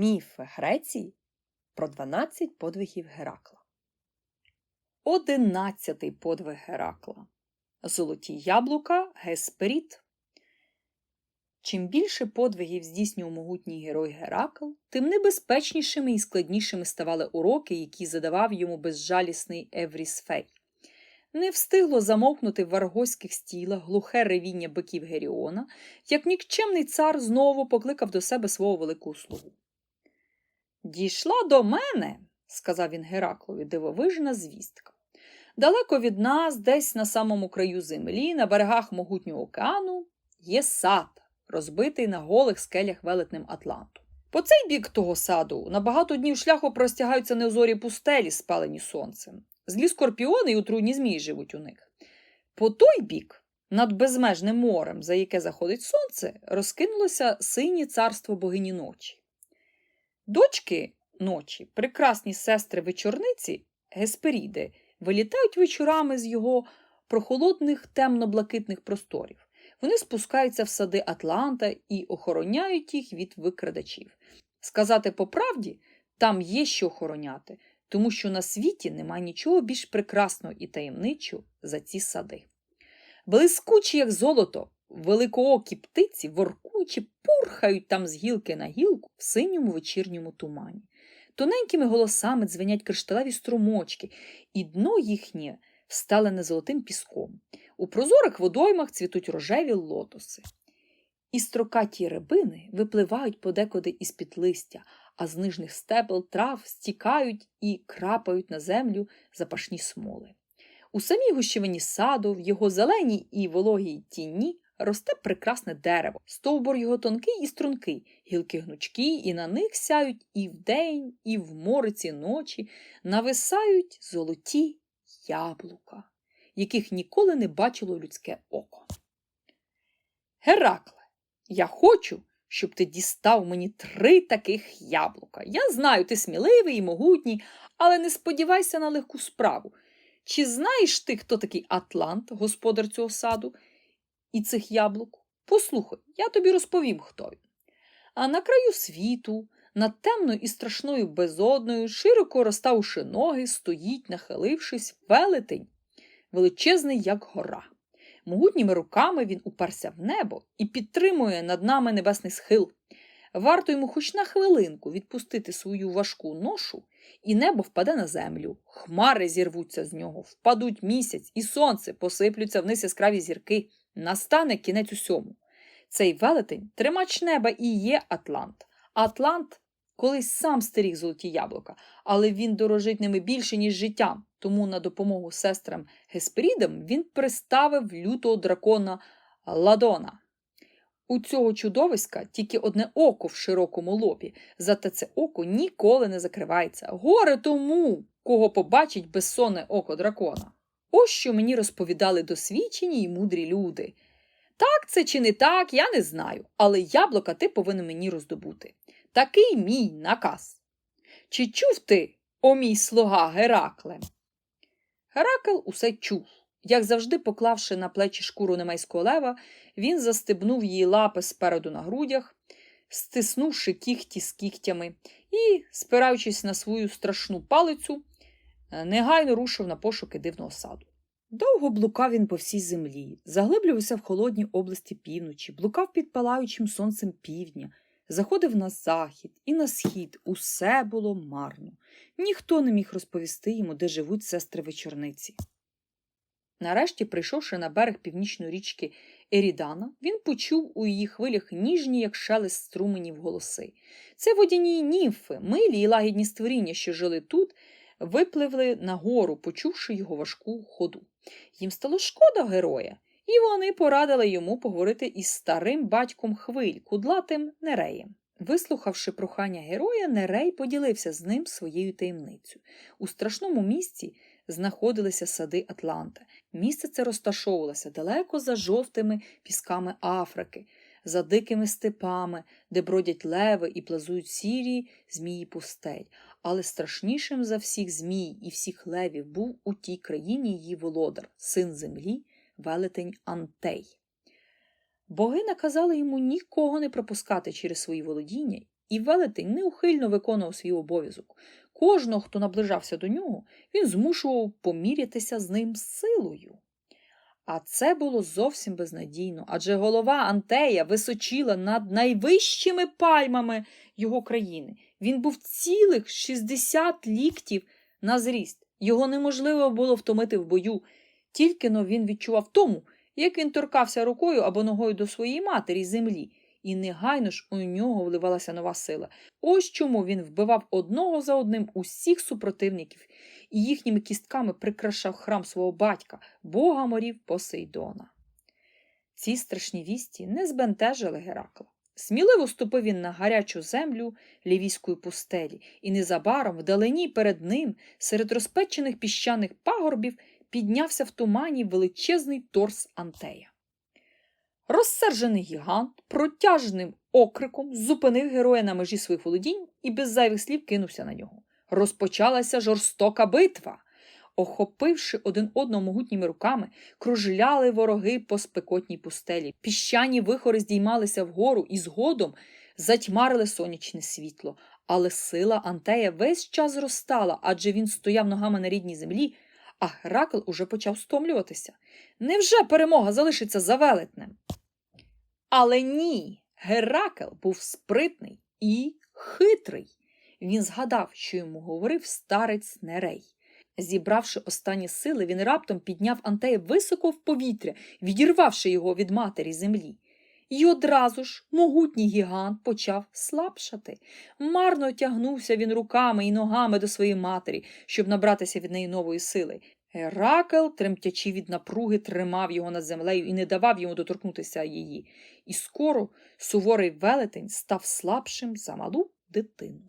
Міфи Греції про 12 подвигів Геракла. Одинадцятий подвиг Геракла. Золоті яблука Гесперід. Чим більше подвигів здійснював могутній герой Геракл, тим небезпечнішими і складнішими ставали уроки, які задавав йому безжалісний Еврісфей. Не встигло замовкнути в варгоських стілах глухе ревіння биків Геріона, як нікчемний цар знову покликав до себе свого великого слугу. Дійшла до мене, сказав він Гераклові, дивовижна звістка. Далеко від нас, десь на самому краю землі, на берегах могутнього океану, є сад, розбитий на голих скелях велетнем Атланту. По цей бік того саду на багато днів шляху простягаються неозорі пустелі, спалені сонцем. Злі скорпіони й отруйні змії живуть у них. По той бік, над безмежним морем, за яке заходить сонце, розкинулося синє царство богині ночі. Дочки ночі, прекрасні сестри вечорниці, Гесперіди, вилітають вечорами з його прохолодних темно-блакитних просторів. Вони спускаються в сади Атланта і охороняють їх від викрадачів. Сказати по правді, там є що охороняти, тому що на світі немає нічого більш прекрасного і таємничого за ці сади. Блискучі, як золото, великоокі птиці, воркуючи, пурхають там з гілки на гілку в синьому вечірньому тумані. Тоненькими голосами дзвенять кришталеві струмочки, і дно їхнє всталене золотим піском. У прозорих водоймах цвітуть рожеві лотоси. І строкаті рибини випливають подекуди із під листя, а з нижних стебел трав стікають і крапають на землю запашні смоли. У самій гущевині саду, в його зеленій і вологій тіні, росте прекрасне дерево, стовбур його тонкий і стрункий, гілки гнучкі, і на них сяють і вдень, і в мориці ночі нависають золоті яблука, яких ніколи не бачило людське око. Геракле, я хочу, щоб ти дістав мені три таких яблука. Я знаю, ти сміливий і могутній, але не сподівайся на легку справу. Чи знаєш ти, хто такий Атлант, господар цього саду і цих яблук? Послухай, я тобі розповім, хто він. А на краю світу, над темною і страшною безодною, широко розставши ноги, стоїть, нахилившись, велетень, величезний, як гора. Могутніми руками він уперся в небо і підтримує над нами небесний схил. Варто йому хоч на хвилинку відпустити свою важку ношу, і небо впаде на землю, хмари зірвуться з нього, впадуть місяць і сонце, посиплються вниз яскраві зірки. Настане кінець усьому. Цей велетень тримач неба і є Атлант. Атлант колись сам стеріг золоті яблука, але він дорожить ними більше, ніж життям. Тому на допомогу сестрам Гесперідам він приставив лютого дракона Ладона. У цього чудовиська тільки одне око в широкому лобі, зате це око ніколи не закривається. Горе тому, кого побачить безсонне око дракона. Ось що мені розповідали досвідчені й мудрі люди. Так це чи не так, я не знаю, але яблука ти повинен мені роздобути. Такий мій наказ. Чи чув ти, о мій слуга Геракле? Геракл усе чув. Як завжди, поклавши на плечі шкуру немайського лева, він застебнув її лапи спереду на грудях, стиснувши кіхті з кігтями і, спираючись на свою страшну палицю, негайно рушив на пошуки дивного саду. Довго блукав він по всій землі, заглиблювався в холодній області півночі, блукав під палаючим сонцем півдня, заходив на захід і на схід. Усе було марно. Ніхто не міг розповісти йому, де живуть сестри вечорниці. Нарешті, прийшовши на берег північної річки Ерідана, він почув у її хвилях ніжні, як шелест струменів голоси. Це водяні німфи, милі й лагідні створіння, що жили тут, випливли нагору, почувши його важку ходу. Їм стало шкода героя, і вони порадили йому поговорити із старим батьком хвиль, кудлатим Нереєм. Вислухавши прохання героя, Нерей поділився з ним своєю таємницею. У страшному місці знаходилися сади Атланта. Місце це розташовувалося далеко за жовтими пісками Африки, за дикими степами, де бродять леви і плазують сірі змії пустель. Але страшнішим за всіх змій і всіх левів був у тій країні її володар, син землі, велетень Антей. Боги наказали йому нікого не пропускати через свої володіння і велетень неухильно виконував свій обов'язок. Кожного, хто наближався до нього, він змушував помірятися з ним силою. А це було зовсім безнадійно, адже голова Антея височила над найвищими пальмами його країни. Він був цілих 60 ліктів на зріст. Його неможливо було втомити в бою, тільки но він відчував тому, як він торкався рукою або ногою до своєї матері землі, і негайно ж у нього вливалася нова сила. Ось чому він вбивав одного за одним усіх супротивників і їхніми кістками прикрашав храм свого батька, бога морів Посейдона. Ці страшні вісті не збентежили Геракла. Сміливо ступив він на гарячу землю лівійської пустелі, і незабаром вдалині перед ним, серед розпечених піщаних пагорбів, піднявся в тумані величезний торс Антея. Розсержений гігант протяжним окриком зупинив героя на межі своїх володінь і без зайвих слів кинувся на нього. Розпочалася жорстока битва. Охопивши один одного могутніми руками, кружляли вороги по спекотній пустелі. Піщані вихори здіймалися вгору і згодом затьмарили сонячне світло. Але сила Антея весь час зростала, адже він стояв ногами на рідній землі, а Геракл уже почав стомлюватися. Невже перемога залишиться за велетнем? Але ні, Геракл був спритний і хитрий. Він згадав, що йому говорив старець Нерей. Зібравши останні сили, він раптом підняв Антея високо в повітря, відірвавши його від матері землі. І одразу ж могутній гігант почав слабшати. Марно тягнувся він руками і ногами до своєї матері, щоб набратися від неї нової сили. Геракл, тремтячи від напруги, тримав його над землею і не давав йому доторкнутися її. І скоро суворий велетень став слабшим за малу дитину.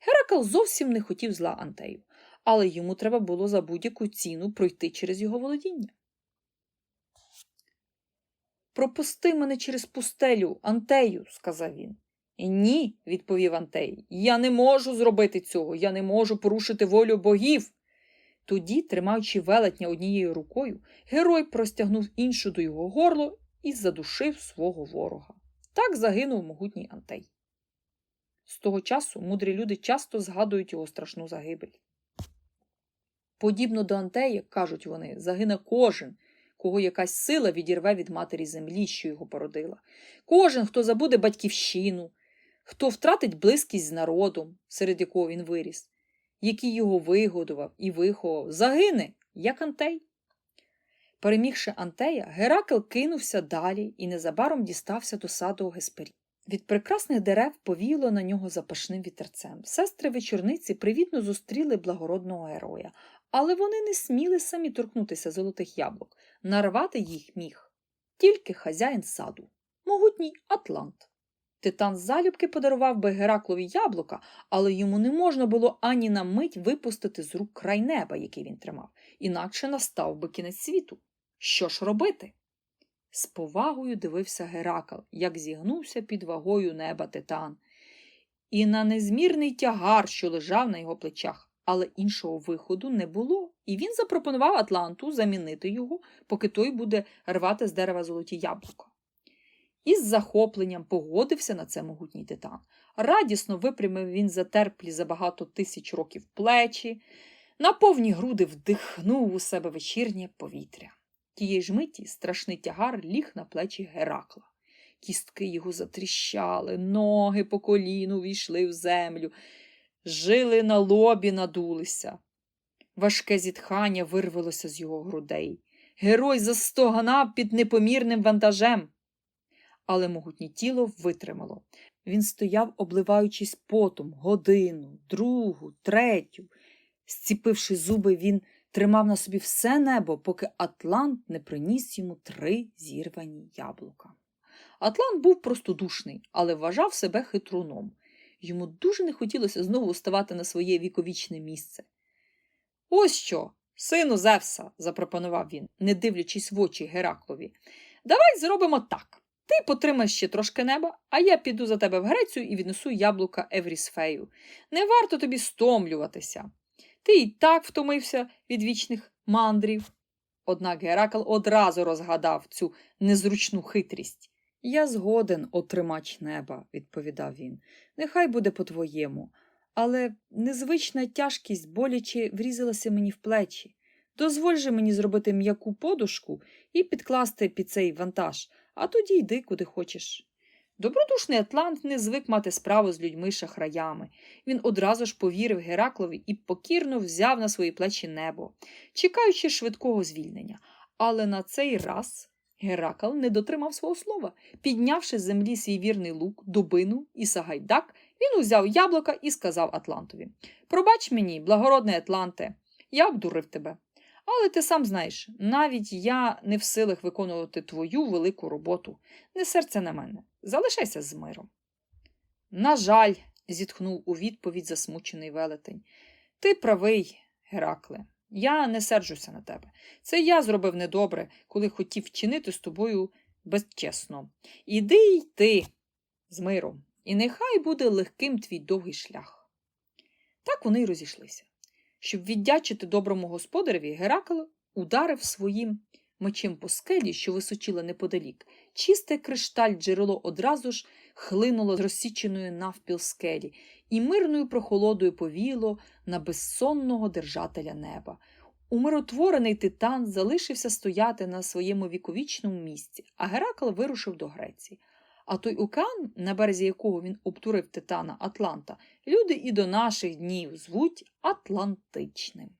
Геракл зовсім не хотів зла Антею, але йому треба було за будь-яку ціну пройти через його володіння. Пропусти мене через пустелю, Антею, сказав він. Ні, відповів Антей, я не можу зробити цього, я не можу порушити волю богів. Тоді, тримаючи велетня однією рукою, герой простягнув іншу до його горло і задушив свого ворога. Так загинув могутній Антей. З того часу мудрі люди часто згадують його страшну загибель. Подібно до Антея, кажуть вони, загине кожен, кого якась сила відірве від матері землі, що його породила. Кожен, хто забуде батьківщину, хто втратить близькість з народом, серед якого він виріс, який його вигодував і виховав, загине, як Антей. Перемігши Антея, Геракл кинувся далі і незабаром дістався до саду Гесперів. Від прекрасних дерев повіяло на нього запашним вітерцем. Сестри вечорниці привітно зустріли благородного героя, але вони не сміли самі торкнутися золотих яблук. Нарвати їх міг тільки хазяїн саду, могутній Атлант. Титан залюбки подарував би Гераклові яблука, але йому не можна було ані на мить випустити з рук край неба, який він тримав, інакше настав би кінець світу. Що ж робити? З повагою дивився Геракл, як зігнувся під вагою неба титан, і на незмірний тягар, що лежав на його плечах, але іншого виходу не було, і він запропонував Атланту замінити його, поки той буде рвати з дерева золоті яблука. Із захопленням погодився на це могутній титан. Радісно випрямив він затерплі за багато тисяч років плечі, на повні груди вдихнув у себе вечірнє повітря. Тієї ж миті страшний тягар ліг на плечі Геракла. Кістки його затріщали, ноги по коліну війшли в землю, жили на лобі надулися. Важке зітхання вирвалося з його грудей. Герой застогнав під непомірним вантажем. Але могутнє тіло витримало. Він стояв, обливаючись потом, годину, другу, третю. Зціпивши зуби, він тримав на собі все небо, поки Атлант не приніс йому три зірвані яблука. Атлант був простодушний, але вважав себе хитруном. Йому дуже не хотілося знову ставати на своє віковічне місце. Ось що, сину Зевса, запропонував він, не дивлячись в очі Гераклові. Давай зробимо так. Ти потримаєш ще трошки неба, а я піду за тебе в Грецію і віднесу яблука Еврісфею. Не варто тобі стомлюватися. Ти й так втомився від вічних мандрів. Однак Геракл одразу розгадав цю незручну хитрість. Я згоден, отримач неба, відповідав він. Нехай буде по-твоєму. Але незвична тяжкість боляче врізалася мені в плечі. Дозволь же мені зробити м'яку подушку і підкласти під цей вантаж, а тоді йди куди хочеш. Добродушний Атлант не звик мати справу з людьми-шахраями. Він одразу ж повірив Гераклові і покірно взяв на свої плечі небо, чекаючи швидкого звільнення. Але на цей раз Геракл не дотримав свого слова. Піднявши з землі свій вірний лук, дубину і сагайдак, він узяв яблука і сказав Атлантові Пробач мені, благородний Атланте, я обдурив тебе. Але ти сам знаєш, навіть я не в силах виконувати твою велику роботу. Не серце на мене. Залишайся з миром. На жаль, зітхнув у відповідь засмучений велетень. Ти правий, Геракле. Я не серджуся на тебе. Це я зробив недобре, коли хотів вчинити з тобою безчесно. Іди й ти з миром, і нехай буде легким твій довгий шлях. Так вони й розійшлися. Щоб віддячити доброму господареві, Геракл ударив своїм мечем по скелі, що височила неподалік. Чисте кришталь джерело одразу ж хлинуло з розсіченої навпіл скелі, і мирною прохолодою повіло на безсонного держателя неба. Умиротворений титан залишився стояти на своєму віковічному місці, а Геракл вирушив до Греції. А той океан, на березі якого він обтурив титана Атланта, люди і до наших днів звуть Атлантичним.